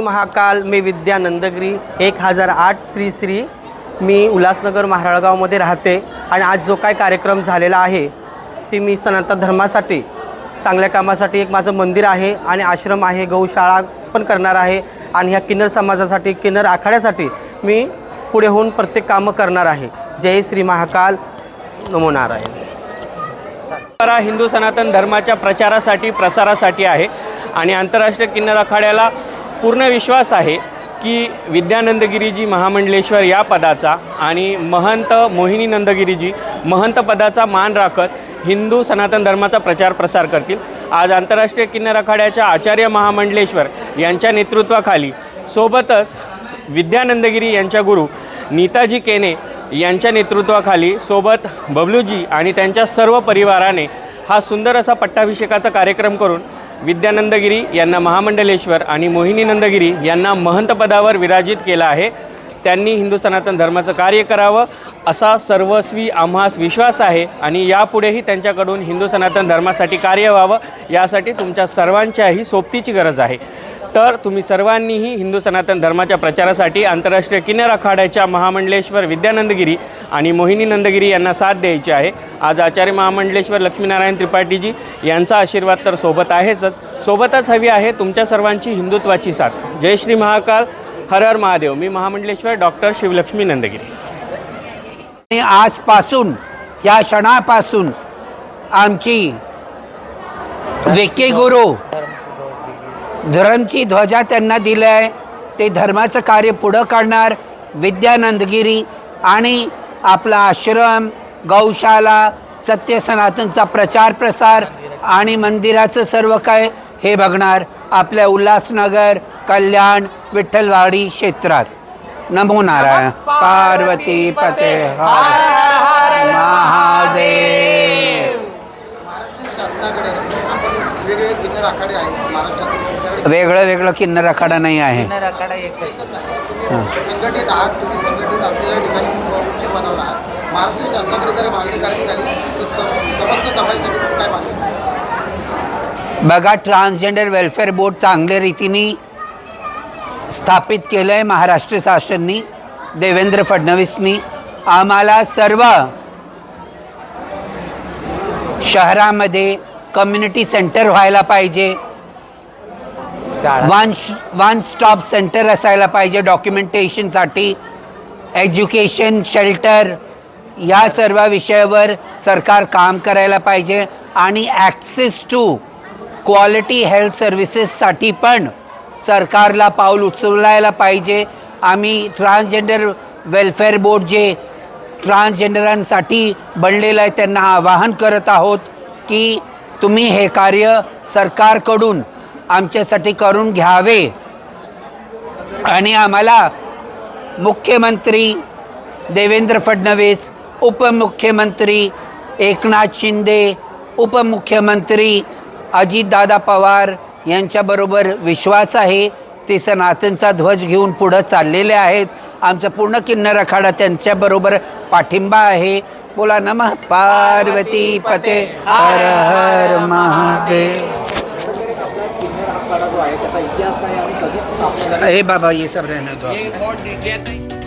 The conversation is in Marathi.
श्री महाकाल मी विद्या नंदगिरी एक हजार आठ श्री श्री. मी उल्हासनगर महाराळगावमध्ये राहते आणि आज जो काय कार्यक्रम झालेला आहे ती मी सनातन धर्मासाठी चांगल्या कामासाठी एक माझं मंदिर आहे आणि आश्रम आहे गौशाळा पण करणार आहे आणि ह्या किन्नर समाजासाठी किन्नर आखाड्यासाठी मी पुढे होऊन प्रत्येक कामं करणार आहे. जय श्री महाकाल. नमो नारायण. परंपरा हिंदू सनातन धर्माच्या प्रचारासाठी प्रसारासाठी आहे आणि आंतरराष्ट्रीय किन्नर आखाड्याला पूर्ण विश्वास आहे की विद्यानंदगिरीजी महामंडलेश्वर या पदाचा आणि महंत मोहिनी नंदगिरीजी महंत पदाचा मान राखत हिंदू सनातन धर्माचा प्रचार प्रसार करतील. आज आंतरराष्ट्रीय किन्नर आखाड्याच्या आचार्य महामंडलेश्वर यांच्या नेतृत्वाखाली सोबतच विद्यानंदगिरी यांच्या गुरु नीताजी केने यांच्या नेतृत्वाखाली सोबत बबलूजी आणि त्यांच्या सर्व परिवाराने हा सुंदर असा पट्टाभिषेकाचा कार्यक्रम करून विद्यानंदगिरी यांना महामंडलेश्वर आणि मोहिनी नंदगिरी यांना महंतपदावर विराजित केला आहे. त्यांनी हिंदू सनातन धर्माचं कार्य करावं असा सर्वस्वी आम्हास विश्वास आहे आणि यापुढेही त्यांच्याकडून हिंदू सनातन धर्मासाठी कार्य व्हावं यासाठी तुमच्या सर्वांच्याही सोबतीची गरज आहे. तर तुम्ही सर्वांनीही हिंदू सनातन धर्माच्या प्रचारासाठी आंतरराष्ट्रीय किनार आखाड्याच्या महामंडलेश्वर विद्यानंदगिरी आणि मोहिनी नंदगिरी यांना साथ द्यायची आहे. आज आचार्य महामंडलेश्वर लक्ष्मीनारायण त्रिपाठीजी यांचा आशीर्वाद तर सोबत आहेच. सोबतच हवी आहे तुमच्या सर्वांची हिंदुत्वाची साथ. जय श्री महाकाल. हर हर महादेव. मी महामंडलेश्वर डॉक्टर शिवलक्ष्मी नंदगिरी. आणि आजपासून या क्षणापासून आमची वेके गुरु धर्मची ध्वजा त्यांना दिलं आहे ते धर्माचं कार्य पुढं काढणार. विद्यानंदगिरी आणि आपला आश्रम गौशाला सत्य सनातनचा प्रचार प्रसार आणि मंदिराचं सर्व काय हे बघणार आपल्या उल्हासनगर कल्याण विठ्ठलवाडी क्षेत्रात. नमो नारायण. पार्वती पते. हर महादेव. महाराष्ट्र शासनाकडे वेगवेगळे किन्नर आखाडे आहेत तुमच्याकडे वेगळं वेगळं किन्नर आखाडा नाही आहे. एकच आहे. तुम्ही संघटित आहात तुम्ही संघटित असलेल्या ठिकाणी उच्च पदावर आहात. महाराष्ट्र शासनाकडे जर मागणी करायची झाली तर स- समस्त समाजासाठी तुम्ही काय मागणी कराल? बघा ट्रान्सजेंडर वेलफेअर बोर्ड चांगल्या रीतीने स्थापित केलं आहे महाराष्ट्र शासननी देवेंद्र फडणवीसनी. आम्हाला सर्व शहरामध्ये कम्युनिटी सेंटर व्हायला पाहिजे. वन वन स्टॉप सेंटर असायला पाहिजे डॉक्युमेंटेशनसाठी एज्युकेशन शेल्टर या सर्व विषयावर सरकार काम करायला पाहिजे. आणि ॲक्सेस टू क्वालिटी हेल्थ सर्व्हिसेससाठी पण सरकारला पाऊल उचलायला पाहिजे. आम्ही ट्रान्सजेंडर वेलफेअर बोर्ड जे ट्रान्सजेंडरांसाठी बनलेलं आहे त्यांना आवाहन करत आहोत की तुम्ही हे कार्य सरकारकडून आमच्यासाठी करून घ्यावे. आणि आम्हाला मुख्यमंत्री देवेंद्र फडणवीस उपमुख्यमंत्री एकनाथ शिंदे उपमुख्यमंत्री अजितदादा पवार यांच्याबरोबर विश्वास आहे. ते सनातनचा ध्वज घेऊन पुढं चाललेले आहेत. आमचा पूर्ण किन्नर आखाडा त्यांच्याबरोबर पाठिंबा आहे. बोला नमः पार्वती पते हर हर महादेव? हे बाबा ये सब रहने दो